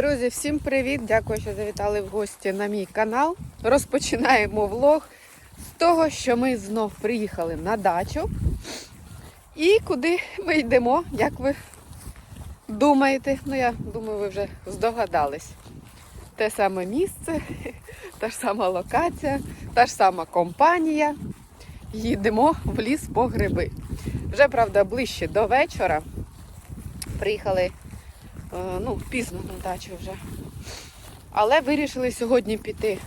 Друзі, всім привіт! Дякую, що завітали в гості на мій канал. Розпочинаємо влог з того, що ми знов приїхали на дачу. І куди ми йдемо, як ви думаєте? Ну, я думаю, ви вже здогадались. Те саме місце, та ж сама локація, та ж сама компанія. Їдемо в ліс по гриби. Вже, правда, ближче до вечора. Приїхали ну, пізно на дачу вже. Але вирішили сьогодні піти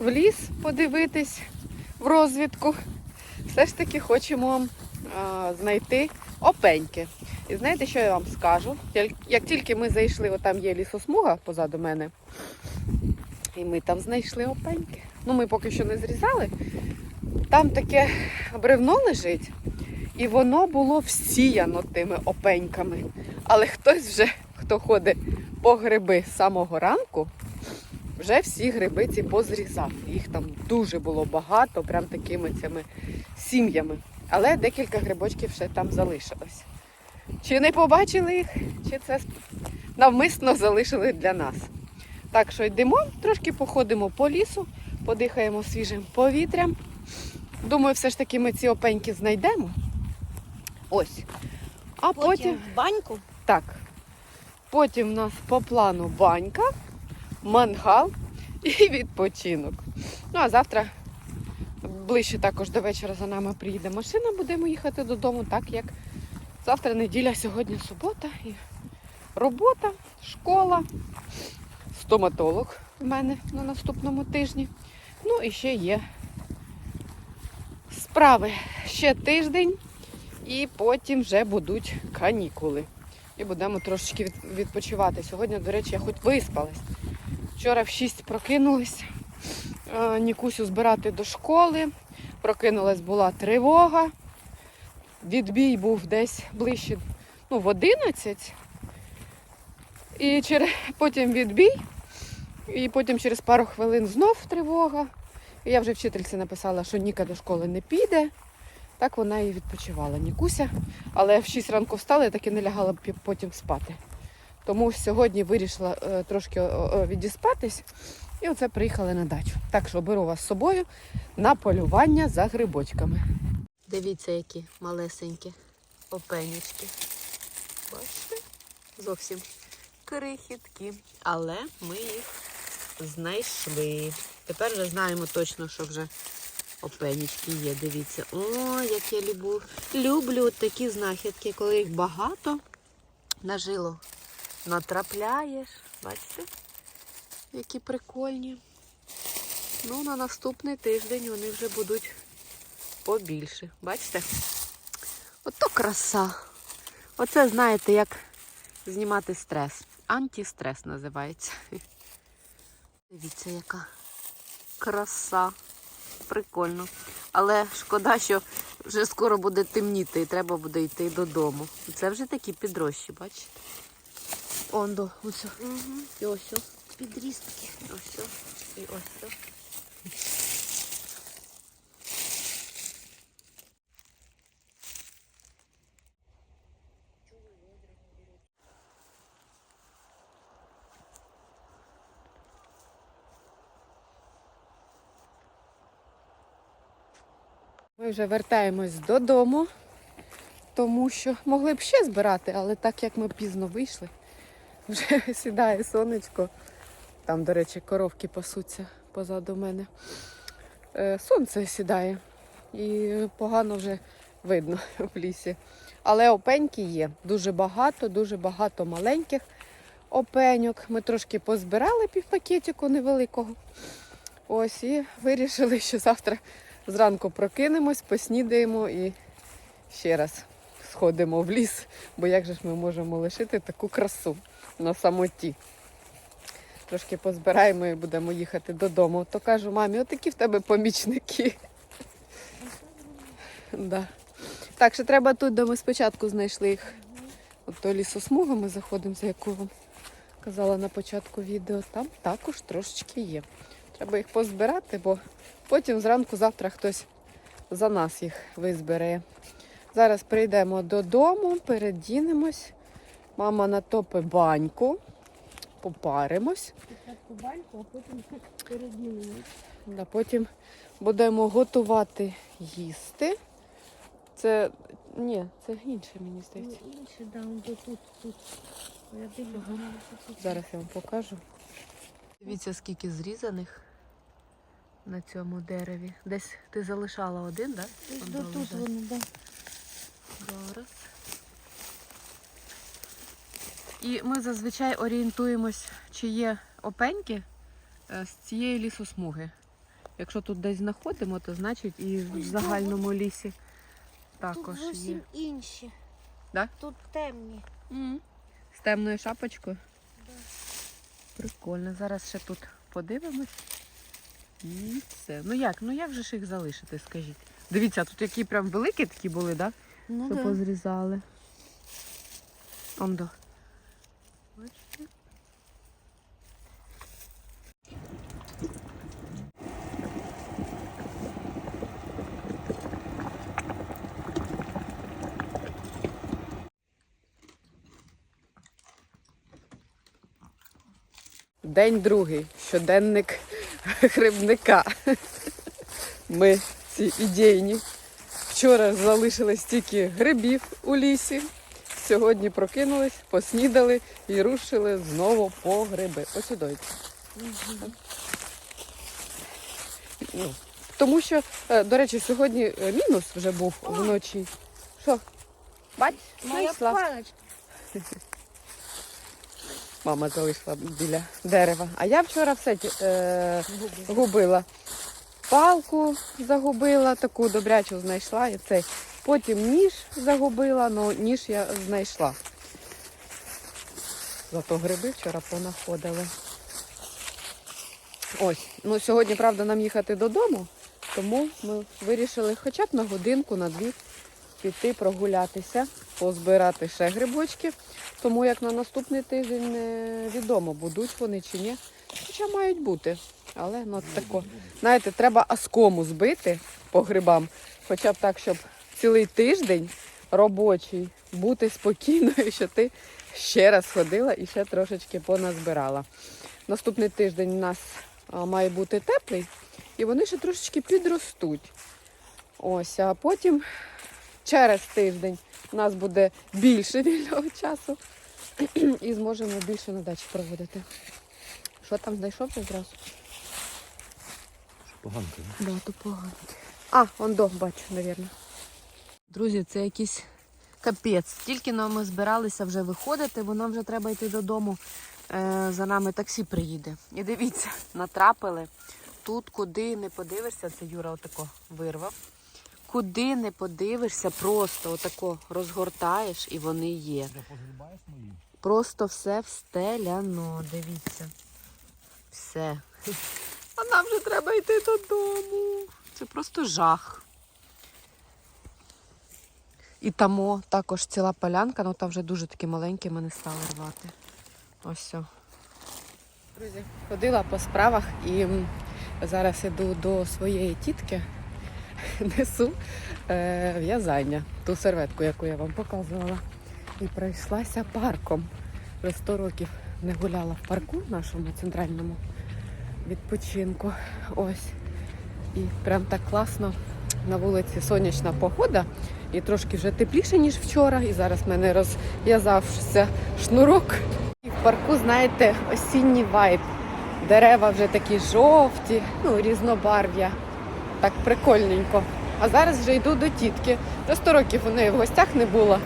в ліс, подивитись в розвідку. Все ж таки хочемо а, знайти опеньки. І знаєте, що я вам скажу? Як тільки ми зайшли, отам є лісосмуга позаду мене, і ми там знайшли опеньки. Ну, ми поки що не зрізали. Там таке бревно лежить, і воно було всіяно тими опеньками. Але хтось вже, хто ходить по гриби з самого ранку, вже всі гриби ці позрізав. Їх там дуже було багато, прям такими цими сім'ями. Але декілька грибочків ще там залишилось. Чи не побачили їх, чи це навмисно залишили для нас. Так що йдемо, трошки походимо по лісу, подихаємо свіжим повітрям. Думаю, все ж таки ми ці опеньки знайдемо. Ось. А потім, Потім в баньку. так. Потім в нас по плану банька, мангал і відпочинок. Ну а завтра ближче також до вечора за нами приїде машина, будемо їхати додому, так як завтра неділя, сьогодні субота і робота, школа, стоматолог в мене на наступному тижні. Ну і ще є справи. Ще тиждень, і потім вже будуть канікули. І будемо трошечки відпочивати. Сьогодні, до речі, я хоч виспалась. Вчора в 6 прокинулась е, Нікусю збирати до школи. Прокинулась, була тривога. Відбій був десь ближче ну, в 11. І через, потім відбій. І потім через пару хвилин знов тривога. І я вже вчительці написала, що Ніка до школи не піде. Так вона і відпочивала Нікуся. Але в 6 ранку встала і так і не лягала б потім спати. Тому сьогодні вирішила е, трошки відіспатись і оце приїхали на дачу. Так що беру вас з собою на полювання за грибочками. Дивіться, які малесенькі опенючки. Бачите? Зовсім крихіткі. Але ми їх знайшли. Тепер вже знаємо точно, що вже опенічки є. Дивіться. О, як я люблю. Люблю такі знахідки, коли їх багато на жило натрапляєш. Бачите? Які прикольні. Ну, на наступний тиждень вони вже будуть побільше. Бачите? Ото краса. Оце, знаєте, як знімати стрес. Антистрес називається. Дивіться, яка краса. Прикольно. Але шкода, що вже скоро буде темніти і треба буде йти додому. Це вже такі підрощі, бачите? Ондо, ось. Угу. І ось. Підрістки. Ось. І ось. Ми вже вертаємось додому, тому що могли б ще збирати, але так як ми пізно вийшли, вже сідає сонечко. Там, до речі, коровки пасуться позаду мене. Е, Сонце сідає і погано вже видно в лісі. Але опеньки є. Дуже багато, дуже багато маленьких опеньок. Ми трошки позбирали півпакетику невеликого. Ось і вирішили, що завтра зранку прокинемось, поснідаємо і ще раз сходимо в ліс, бо як же ж ми можемо лишити таку красу на самоті. Трошки позбираємо і будемо їхати додому. То кажу, мамі, отакі в тебе помічники. Да. Так що треба тут, де ми спочатку знайшли їх. От то лісосмугу ми заходимо, за яку вам казала на початку відео. Там також трошечки є. Треба їх позбирати, бо потім зранку завтра хтось за нас їх визбере. Зараз прийдемо додому, передінемось. Мама натопить баньку. попаримось, Спочатку баньку, а потім передмінимо. а потім будемо готувати їсти. Це ні, це інше, мені Ну, здається. інше, да, он тут, тут, тут. Я воно тут. Зараз я вам покажу. Дивіться, скільки зрізаних на цьому дереві. Десь ти залишала один, так? Десь до тут воно, да. Зараз. І ми зазвичай орієнтуємось, чи є опеньки е, з цієї лісосмуги. Якщо тут десь знаходимо, то значить і в загальному лісі також Тут є. зовсім інші. Да? Тут темні. М. З темною шапочкою. Да. Прикольно. Зараз ще тут подивимось. І все. Ну як? Ну як же ж їх залишити, скажіть? Дивіться, тут які прям великі такі були, да? Ну, Що да. позрізали. Ондо. Бачите? День другий. Щоденник грибника. Ми ці ідейні. Вчора залишили стільки грибів у лісі. Сьогодні прокинулись, поснідали і рушили знову по гриби. Ось сюди. Ну, тому що, е, до речі, сьогодні е, мінус вже був вночі. Що? Бач, Моя паличка. Мама залишила біля дерева. А я вчора все е, губила. Палку загубила, таку добрячу знайшла. І цей. Потім ніж загубила, але ніж я знайшла. Зато гриби вчора понаходили. Ось, ну сьогодні, правда, нам їхати додому, тому ми вирішили хоча б на годинку, на дві піти прогулятися, позбирати ще грибочки. Тому як на наступний тиждень не відомо, будуть вони чи ні. Хоча мають бути. Але ну, тако. Знаєте, треба аскому збити по грибам, хоча б так, щоб цілий тиждень робочий бути спокійною, що ти ще раз ходила і ще трошечки поназбирала. Наступний тиждень у нас має бути теплий, і вони ще трошечки підростуть. Ось, а потім через тиждень у нас буде більше вільного часу і зможемо більше на дачі проводити. Що там знайшов ти зразу? Поганка. Да, то поганки. А, он до, бачу, навірно. Друзі, це якийсь капець. Тільки но ми збиралися вже виходити, бо нам вже треба йти додому. Е, за нами таксі приїде. І дивіться, натрапили. Тут, куди не подивишся, це Юра отако вирвав. Куди не подивишся, просто отако розгортаєш і вони є. Просто все встеляно, дивіться. Все. А нам вже треба йти додому. Це просто жах. І тамо також ціла полянка, але там вже дуже такі маленькі ми не стали рвати. Ось все. Друзі, ходила по справах і зараз іду до своєї тітки, несу е, в'язання, ту серветку, яку я вам показувала. І пройшлася парком. Вже 100 років не гуляла в парку нашому центральному відпочинку. Ось. І прям так класно. На вулиці сонячна погода і трошки вже тепліше, ніж вчора. І зараз в мене розв'язався шнурок. І в парку, знаєте, осінній вайб. Дерева вже такі жовті, ну, різнобарв'я. Так прикольненько. А зараз вже йду до тітки. Вже 100 років у неї в гостях не було.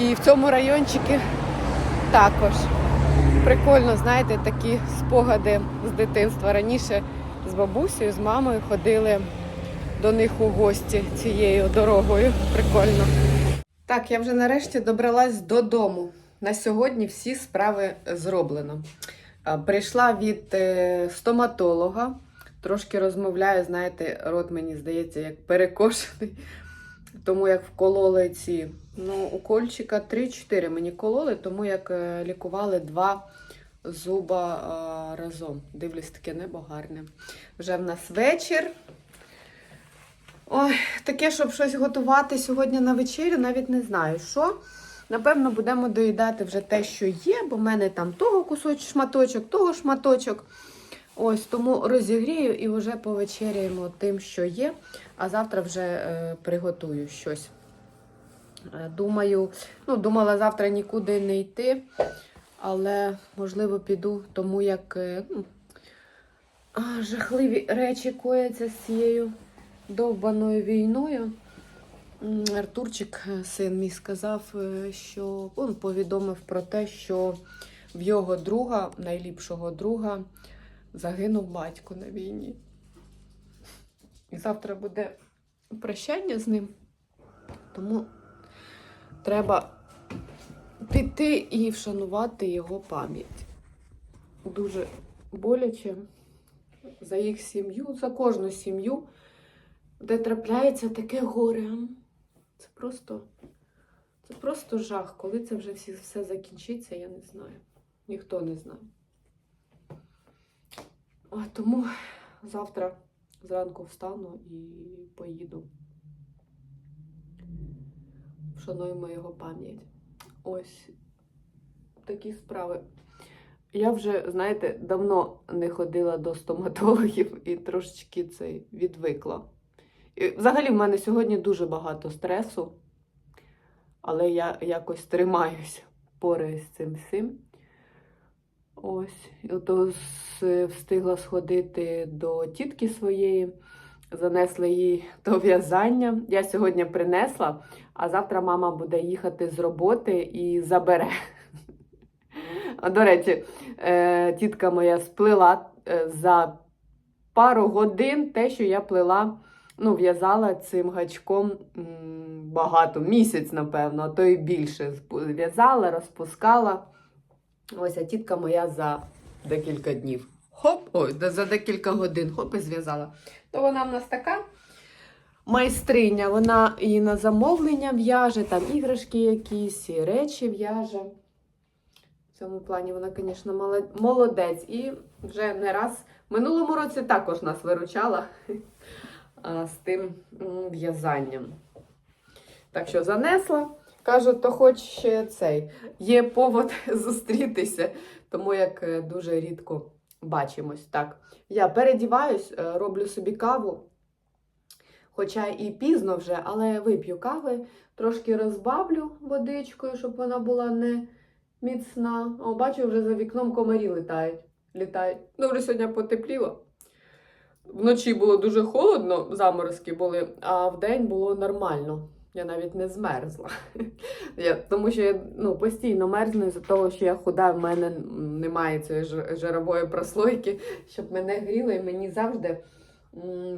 І в цьому райончику також. Прикольно, знаєте, такі спогади з дитинства. Раніше з бабусею, з мамою ходили до них у гості цією дорогою. Прикольно. Так, я вже нарешті добралась додому. На сьогодні всі справи зроблено. Прийшла від е, стоматолога. Трошки розмовляю, знаєте, рот мені здається, як перекошений. Тому як вкололи ці ну, укольчика 3-4 мені кололи, тому як е, лікували два зуба е, разом. Дивлюсь, таке небо гарне. Вже в нас вечір. Ой, таке, щоб щось готувати сьогодні на вечерю, навіть не знаю, що. Напевно, будемо доїдати вже те, що є, бо в мене там того кусочок, шматочок, того шматочок. Ось тому розігрію і вже повечеряємо тим, що є. А завтра вже е, приготую щось. Е, Думаю, ну, думала завтра нікуди не йти, але можливо піду, тому як е, ну, а, жахливі речі кояться з цією довбаною війною. Артурчик, е, син мій, сказав, е, що він повідомив про те, що в його друга, найліпшого друга, загинув батько на війні. І завтра буде прощання з ним. Тому треба піти і вшанувати його пам'ять. Дуже боляче за їх сім'ю, за кожну сім'ю, де трапляється таке горе. Це просто, це просто жах. Коли це вже всі, все закінчиться, я не знаю. Ніхто не знає. Тому завтра зранку встану і поїду. Вшануємо його пам'ять. Ось такі справи. Я вже, знаєте, давно не ходила до стоматологів і трошечки це відвикла. І взагалі, в мене сьогодні дуже багато стресу, але я якось тримаюся, пораюсь з цим всім. Ось, ото встигла сходити до тітки своєї, занесла їй то в'язання. Я сьогодні принесла, а завтра мама буде їхати з роботи і забере. До речі, е, тітка моя сплела е, за пару годин те, що я плела, ну, в'язала цим гачком багато, місяць, напевно, а то і більше. В'язала, розпускала. Ось, а тітка моя за декілька днів. Хоп, ой, за декілька годин, хоп, і зв'язала. То вона в нас така майстриня, вона і на замовлення в'яже, там іграшки якісь, і речі в'яже. В цьому плані вона, звісно, молодець. І вже не раз в минулому році також нас виручала з тим в'язанням. Так що занесла. Кажу, то хоч ще цей. Є повод зустрітися, тому як е, дуже рідко бачимось. Так, я передіваюсь, е, роблю собі каву. Хоча і пізно вже, але вип'ю кави, трошки розбавлю водичкою, щоб вона була не міцна. О, бачу, вже за вікном комарі літають. літають. Ну, вже сьогодні потепліло. Вночі було дуже холодно, заморозки були, а вдень було нормально. Я навіть не змерзла. Я, тому що я ну, постійно мерзну з-за того, що я худа, в мене немає цієї жирової прослойки, щоб мене гріло, і мені завжди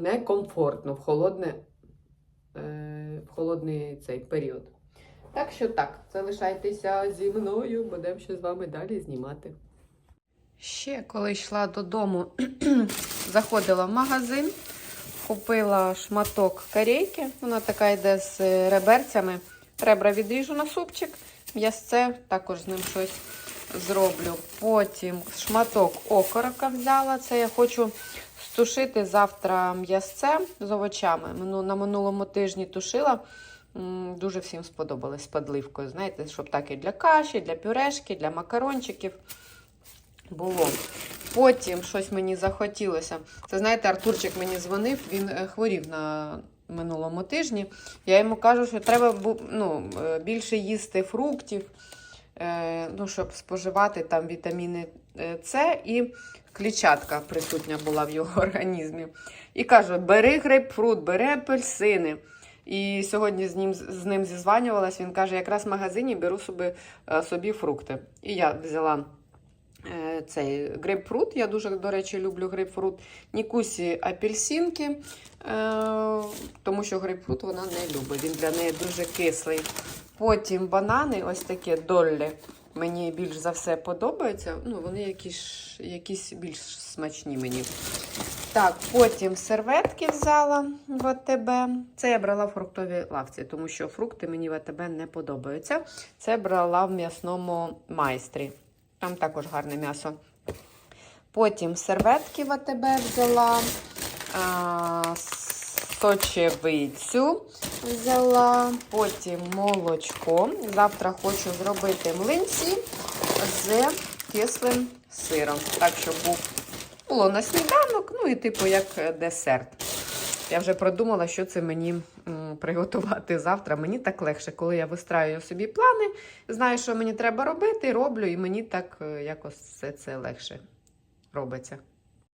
некомфортно в, холодне, е, в холодний цей період. Так що так, залишайтеся зі мною, будемо ще з вами далі знімати. Ще коли йшла додому, заходила в магазин, купила шматок корейки. Вона така йде з реберцями. Ребра відріжу на супчик, м'ясце, також з ним щось зроблю. Потім шматок окорока взяла. Це я хочу стушити завтра м'ясце з овочами. На минулому тижні тушила. Дуже всім сподобалось з подливкою. Знаєте, щоб так і для каші, для пюрешки, для макарончиків було. Потім щось мені захотілося. Це знаєте, Артурчик мені дзвонив, він е, хворів на минулому тижні. Я йому кажу, що треба ну, е, більше їсти фруктів, е, ну, щоб споживати там вітаміни С і клітчатка присутня була в його організмі. І кажу: бери грейпфрут, бери апельсини. І сьогодні з ним, з ним зізванювалась. Він каже, якраз в магазині беру собі, собі фрукти. І я взяла цей грейпфрут. Я дуже, до речі, люблю грейпфрут. Нікусі апельсинки, е, тому що грейпфрут вона не любить. Він для неї дуже кислий. Потім банани, ось такі доллі. Мені більш за все подобаються. Ну, вони якісь, якісь більш смачні мені. Так, потім серветки взяла в АТБ. Це я брала в фруктовій лавці, тому що фрукти мені в АТБ не подобаються. Це брала в м'ясному майстрі. Там також гарне м'ясо. Потім серветки в АТБ взяла, а, сочевицю, взяла. Потім молочко. Завтра хочу зробити млинці з кислим сиром. Так, щоб був було на сніданок, ну і типу як десерт. Я вже продумала, що це мені приготувати завтра. Мені так легше, коли я вистраюю собі плани, знаю, що мені треба робити, роблю, і мені так е, якось все це легше робиться.